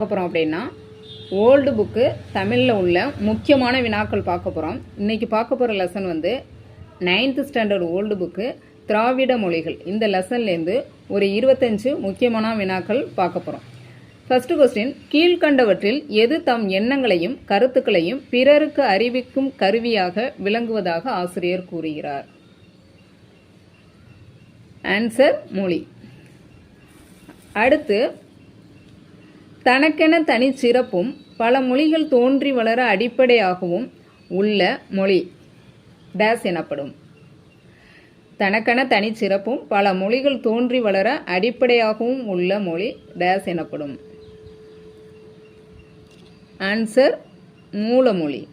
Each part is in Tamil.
போகிறோம் அப்படின்னா ஓல்டு புக்கு தமிழில் உள்ள முக்கியமான வினாக்கள் பார்க்க போகிறோம் இன்றைக்கி பார்க்க போகிற லெசன் வந்து நைன்த்து ஸ்டாண்டர்ட் ஓல்டு புக்கு திராவிட மொழிகள். இந்த லெசன்லேருந்து ஒரு இருபத்தஞ்சு முக்கியமான வினாக்கள் பார்க்க போகிறோம் ஃபஸ்ட்டு கொஸ்டின் கீழ்கண்டவற்றில் எது தம் எண்ணங்களையும் கருத்துக்களையும் பிறருக்கு அறிவிக்கும் கருவியாக விளங்குவதாக ஆசிரியர் கூறுகிறார். ஆன்சர் மொழி. அடுத்து தனக்கென தனிச்சிறப்பும் பல மொழிகள் தோன்றி வளர அடிப்படையாகவும் உள்ள மொழி டேஸ் எனப்படும். தனக்கென தனிச்சிறப்பும் பல மொழிகள் தோன்றி வளர அடிப்படையாகவும் உள்ள மொழி டேஸ் எனப்படும். ஆன்சர் மூலமொழி.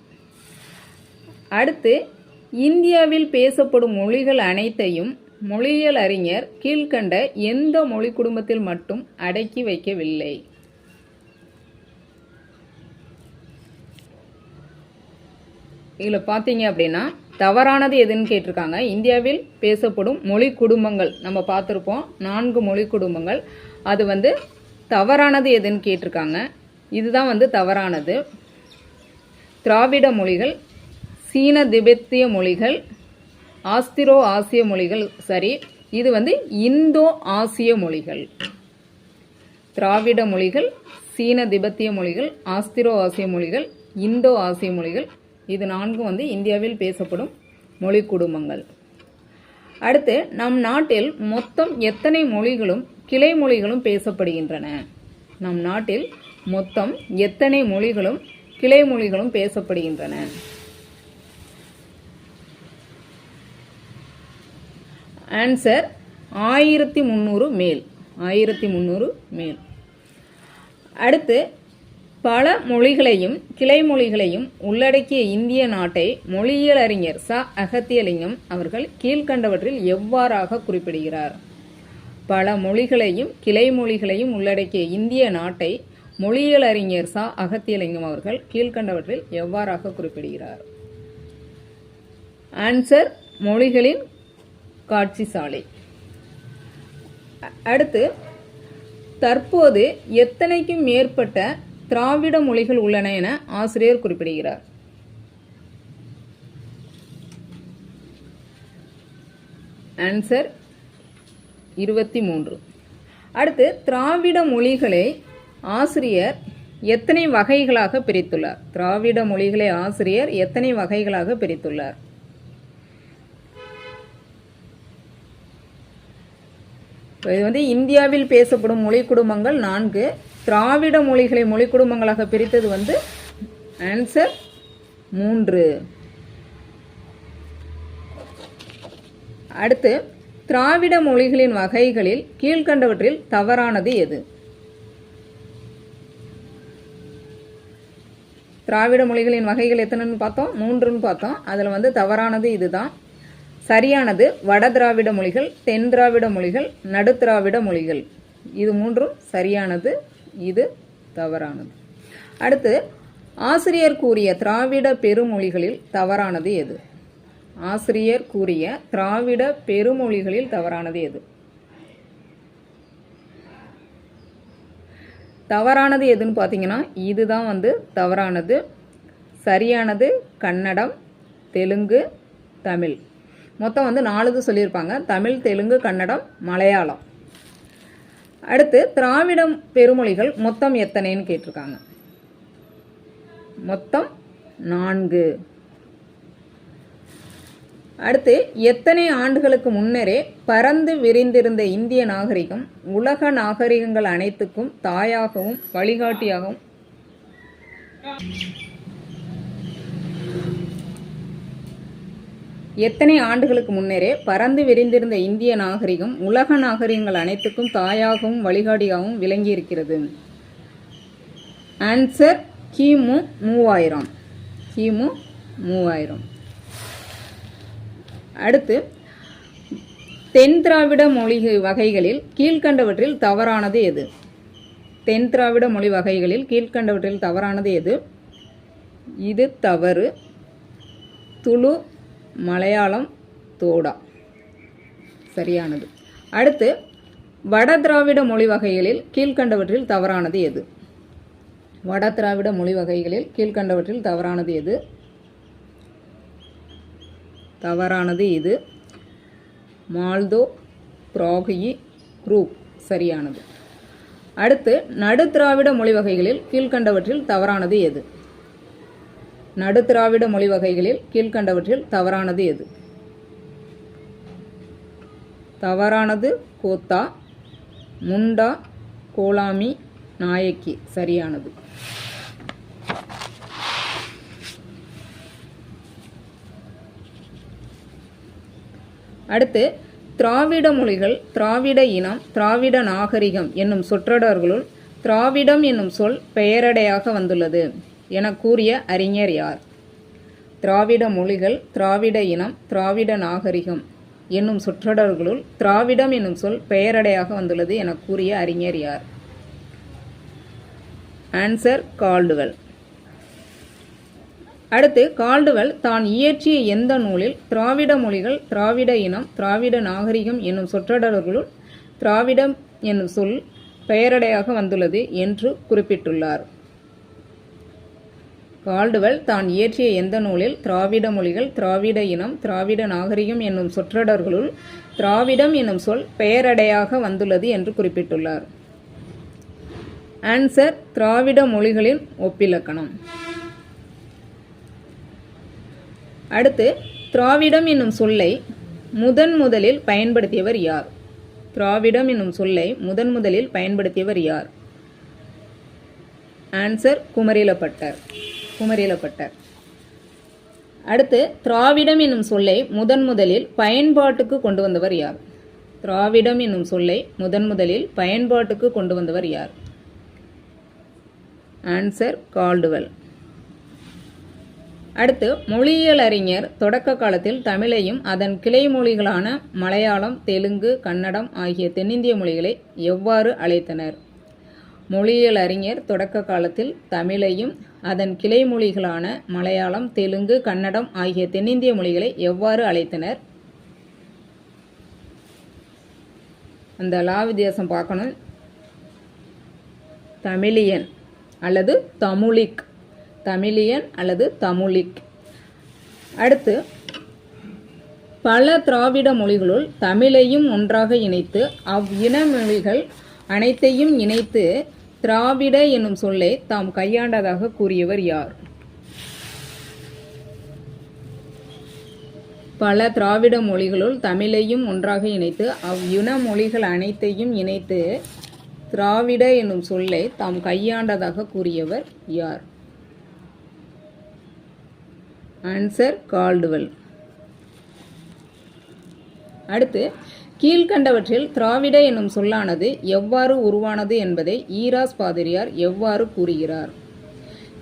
அடுத்து இந்தியாவில் பேசப்படும் மொழிகள் அனைத்தையும் மொழியியல் அறிஞர் கீழ்கண்ட எந்த மொழி குடும்பத்தில் மட்டும் அடக்கி வைக்கவில்லை. இதில் பார்த்தீங்க அப்படின்னா தவறானது எதுன்னு கேட்டிருக்காங்க. இந்தியாவில் பேசப்படும் மொழி குடும்பங்கள் நம்ம பார்த்துருப்போம் நான்கு மொழி குடும்பங்கள். அது வந்து தவறானது எதுன்னு கேட்டிருக்காங்க. இதுதான் வந்து தவறானது. திராவிட மொழிகள் சீன திபெத்திய மொழிகள் ஆஸ்திரோ ஆசிய மொழிகள் சரி இது வந்து இந்தோ ஆசிய மொழிகள். திராவிட மொழிகள் சீன திபெத்திய மொழிகள் ஆஸ்திரோ ஆசிய மொழிகள் இந்தோ ஆசிய மொழிகள் இது நான்கும் வந்து இந்தியாவில் பேசப்படும் மொழி குடும்பங்கள். அடுத்து நம் நாட்டில் மொத்தம் எத்தனை மொழிகளும் கிளை மொழிகளும் பேசப்படுகின்றன? நம் நாட்டில் மொத்தம் எத்தனை மொழிகளும் கிளை மொழிகளும் பேசப்படுகின்றன? ஆன்சர் ஆயிரத்தி முந்நூறு மேல். ஆயிரத்தி முந்நூறு மேல். அடுத்து பல மொழிகளையும் கிளை மொழிகளையும் உள்ளடக்கிய இந்திய நாட்டை மொழியியல் அறிஞர் ச. அகத்தியலிங்கம் அவர்கள் கீழ்கண்டவற்றில் எவ்வாறாக குறிப்பிடுகிறார்? பல மொழிகளையும் கிளை மொழிகளையும் உள்ளடக்கிய இந்திய நாட்டை மொழியியல் அறிஞர் ச. அகத்தியலிங்கம் அவர்கள் கீழ்கண்டவற்றில் எவ்வாறாக குறிப்பிடுகிறார்? ஆன்சர் மொழிகளின் காட்சி சாலை அடுத்து தற்போது எத்தனைக்கும் மேற்பட்ட திராவிட மொழிகள் உள்ளன என ஆசிரியர் குறிப்பிடுகிறார். ஆன்சர் இருபத்தி மூன்று அடுத்து திராவிட மொழிகளை ஆசிரியர் எத்தனை வகைகளாக பிரித்துள்ளார்? திராவிட மொழிகளை ஆசிரியர் எத்தனை வகைகளாக பிரித்துள்ளார்? இது வந்து இந்தியாவில் பேசப்படும் மொழி குடும்பங்கள் நான்கு. திராவிட மொழிகளை மொழி குடும்பங்களாக பிரித்தது வந்து ஆன்சர் மூன்று. அடுத்து திராவிட மொழிகளின் வகைகளில் கீழ்கண்டவற்றில் தவறானது எது? திராவிட மொழிகளின் வகைகள் எத்தனைன்னு பார்த்தோம்? மூன்றுன்னு பார்த்தோம். அதில் வந்து தவறானது இதுதான். சரியானது வட திராவிட மொழிகள் தென் திராவிட மொழிகள் நடு திராவிட மொழிகள். இது மூன்றும் சரியானது. இது தவறானது. அடுத்து ஆசிரியர் கூறிய திராவிட பெருமொழிகளில் தவறானது எது? ஆசிரியர் கூறிய திராவிட பெருமொழிகளில் தவறானது எது? தவறானது எதுன்னு பார்த்தீங்கன்னா இதுதான் வந்து தவறானது சரியானது கன்னடம் தெலுங்கு தமிழ். மொத்தம் வந்து நாலுது சொல்லியிருப்பாங்க. தமிழ் தெலுங்கு கன்னடம் மலையாளம். அடுத்து திராவிடம் பெருமொழிகள் மொத்தம் எத்தனைன்னு கேட்டிருக்காங்க. மொத்தம் நான்கு. அடுத்து எத்தனை ஆண்டுகளுக்கு முன்னரே பறந்து விரிந்திருந்த இந்திய நாகரிகம் உலக நாகரிகங்கள் அனைத்துக்கும் தாயாகவும் வழிகாட்டியாகவும் எத்தனை ஆண்டுகளுக்கு முன்னரே பறந்து விரிந்திருந்த இந்திய நாகரிகம் உலக நாகரிகங்கள் அனைத்துக்கும் தாயாகவும் வழிகாட்டியாகவும் விளங்கியிருக்கிறது. ஆன்சர் கிமு மூவாயிரம். கிமு மூவாயிரம். அடுத்து தென் திராவிட மொழி வகைகளில் கீழ்கண்டவற்றில் தவறானது எது? தென் திராவிட மொழி வகைகளில் கீழ்கண்டவற்றில் தவறானது எது? இது தவறு. துளு மலையாளம் தோடா. சரியானது. அடுத்து வட திராவிட மொழி வகைகளில் கீழ்கண்டவற்றில் தவறானது எது? வட திராவிட மொழி வகைகளில் கீழ்கண்டவற்றில் தவறானது எது? தவறானது இது மால்தோ பிராகியி ரூப். சரியானது. அடுத்து நடு திராவிட மொழி வகைகளில் கீழ்கண்டவற்றில் தவறானது எது? நடுத்திராவிட மொழி வகைகளில் கீழ்கண்டவற்றில் தவறானது எது? தவறானது கோத்தா முண்டா கோலாமி நாயக்கி. சரியானது. அடுத்து திராவிட மொழிகள் திராவிட இனம் திராவிட நாகரிகம் என்னும் சொற்றொடர்களுள் திராவிடம் என்னும் சொல் பெயரடையாக வந்துள்ளது. என கூறிய அறிஞர் யார்? திராவிட மொழிகள் திராவிட இனம் திராவிட நாகரிகம் என்னும் சொற்றொடர்களுள் திராவிடம் என்னும் சொல் பெயரடையாக வந்துள்ளது என கூறிய அறிஞர் யார்? Answer Caldwell. அடுத்து கால்டுவெல் தான் இயற்றிய எந்த நூலில் திராவிட மொழிகள் திராவிட இனம் திராவிட நாகரிகம் என்னும் சொற்றொடர்களுள் திராவிடம் என்னும் சொல் பெயரடையாக வந்துள்ளது என்று குறிப்பிட்டுள்ளார். கால்டுவெல் தான் இயற்றிய எந்த நூலில்? திராவிட மொழிகள் திராவிட இனம் திராவிட நாகரிகம் என்னும் சொற்றொடர்களுள் திராவிடம் என்னும் சொல் பெயரடையாக வந்துள்ளது என்று குறிப்பிட்டுள்ளார். ஆன்சர் திராவிட மொழிகளின் ஒப்பிலக்கணம். அடுத்து திராவிடம் என்னும் சொல்லை முதன் முதலில் பயன்படுத்தியவர் யார்? திராவிடம் என்னும் சொல்லை முதன் முதலில் பயன்படுத்தியவர் யார்? ஆன்சர் குமரிலப்பட்டர். குமரிலப்பட்டர் அடுத்து திராவிடம் என்னும் சொல்லை முதன் முதலில் பயன்பாட்டுக்கு கொண்டு வந்தவர் யார்? திராவிடம் என்னும் சொல்லை முதன் முதலில் பயன்பாட்டுக்கு கொண்டு வந்தவர் யார்? ஆன்சர் கால்டுவெல் அடுத்து மொழியியல் அறிஞர் தொடக்க காலத்தில் தமிழையும் அதன் கிளை மொழிகளான மலையாளம் தெலுங்கு கன்னடம் ஆகிய தென்னிந்திய மொழிகளை எவ்வாறு அழைத்தனர்? மொழியியல் அறிஞர் தொடக்க காலத்தில் தமிழையும் அதன் கிளை மொழிகளான மலையாளம் தெலுங்கு கன்னடம் ஆகிய தென்னிந்திய மொழிகளை எவ்வாறு அழைத்தனர்? அந்த லா வித்தியாசம் பார்க்கணும். தமிழியன் அல்லது தமுலிக் தமிழியன் அல்லது தமுலிக் அடுத்து பல திராவிட மொழிகளுள் தமிழையும் ஒன்றாக இணைத்து அவ்வின மொழிகள் அனைத்தையும் இணைத்து திராவிட என்னும் சொல்லை தாம் கையாண்டதாக கூறியவர் யார்? பல திராவிட மொழிகளுள் தமிழையும் ஒன்றாக இணைத்து அவ்வின மொழிகள் அனைத்தையும் இணைத்து திராவிட என்னும் சொல்லை தாம் கையாண்டதாக கூறியவர் யார்? ஆன்சர் கால்டுவெல் அடுத்து கீழ்கண்டவற்றில் திராவிட என்னும் சொல்லானது எவ்வாறு உருவானது என்பதை ஈராஸ் பாதிரியார் எவ்வாறு கூறுகிறார்?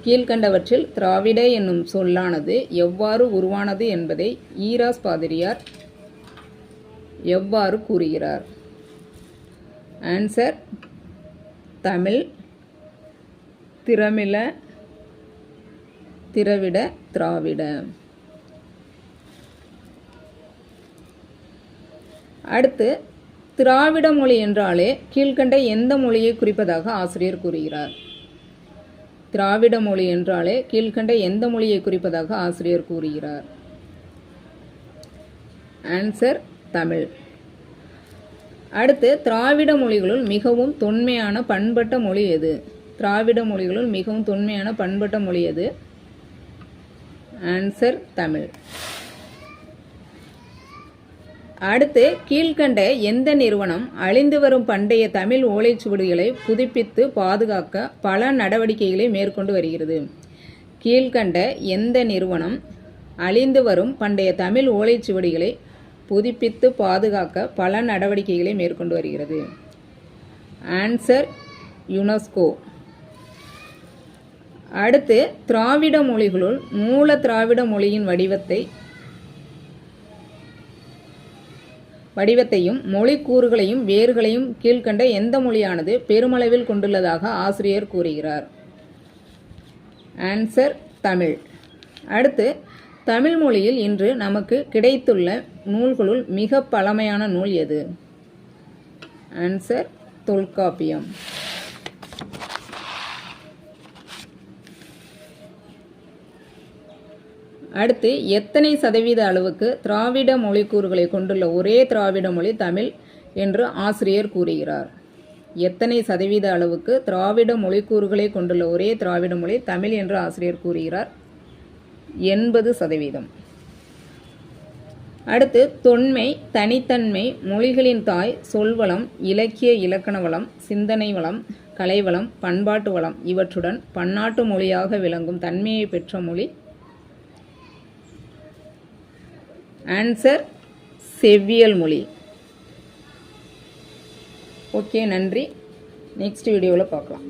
கீழ்கண்டவற்றில் திராவிட என்னும் சொல்லானது எவ்வாறு உருவானது என்பதை ஈராஸ் பாதிரியார் எவ்வாறு கூறுகிறார்? ஆன்சர் தமிழ் திரமிழ திரவிட திராவிட. அடுத்து திராவிட மொழி என்றாலே கீழ்கண்ட எந்த மொழியை குறிப்பதாக ஆசிரியர் கூறுகிறார்? திராவிட மொழி என்றாலே கீழ்கண்ட எந்த மொழியை குறிப்பதாக ஆசிரியர் கூறுகிறார்? ஆன்சர் தமிழ். அடுத்து திராவிட மொழிகளுள் மிகவும் தொன்மையான பண்பட்ட மொழி எது? திராவிட மொழிகளுள் மிகவும் தொன்மையான பண்பட்ட மொழி எது? ஆன்சர் தமிழ். அடுத்து கீழ்கண்ட எந்த நிறுவனம் அழிந்து வரும் பண்டைய தமிழ் ஓலைச்சுவடிகளை புதுப்பித்து பாதுகாக்க பல நடவடிக்கைகளை மேற்கொண்டு வருகிறது. கீழ்கண்ட எந்த நிறுவனம் அழிந்து வரும் பண்டைய தமிழ் ஓலைச்சுவடிகளை புதுப்பித்து பாதுகாக்க பல நடவடிக்கைகளை மேற்கொண்டு வருகிறது. ஆன்சர் யுனெஸ்கோ அடுத்து திராவிட மொழிகளுள் மூல திராவிட மொழியின் வடிவத்தை வடிவத்தையும் மொழிக்கூறுகளையும் வேர்களையும் கீழ்கண்ட எந்த மொழியானது பெருமளவில் கொண்டுள்ளதாக ஆசிரியர் கூறுகிறார். ஆன்சர் தமிழ். அடுத்து தமிழ் மொழியில் இன்று நமக்கு கிடைத்துள்ள நூல்களுள் மிக பழமையான நூல் எது? ஆன்சர் தொல்காப்பியம். அடுத்து எத்தனை சதவீத அளவுக்கு திராவிட மொழிக்கூறுகளை கொண்டுள்ள ஒரே திராவிட மொழி தமிழ் என்று ஆசிரியர் கூறுகிறார். எத்தனை சதவீத அளவுக்கு திராவிட மொழிக்கூறுகளை கொண்டுள்ள ஒரே திராவிட மொழி தமிழ் என்று ஆசிரியர் கூறுகிறார். எண்பது சதவீதம். அடுத்து தொன்மை தனித்தன்மை மொழிகளின் தாய் சொல்வளம் இலக்கிய இலக்கண வளம் சிந்தனை வளம் கலைவளம் பண்பாட்டு வளம் இவற்றுடன் பன்னாட்டு மொழியாக விளங்கும் தன்மையை பெற்ற மொழி ஆன்சர் செவ்வியல் மொழி. ஓகே நன்றி. நெக்ஸ்ட் வீடியோவில் பார்க்கலாம்.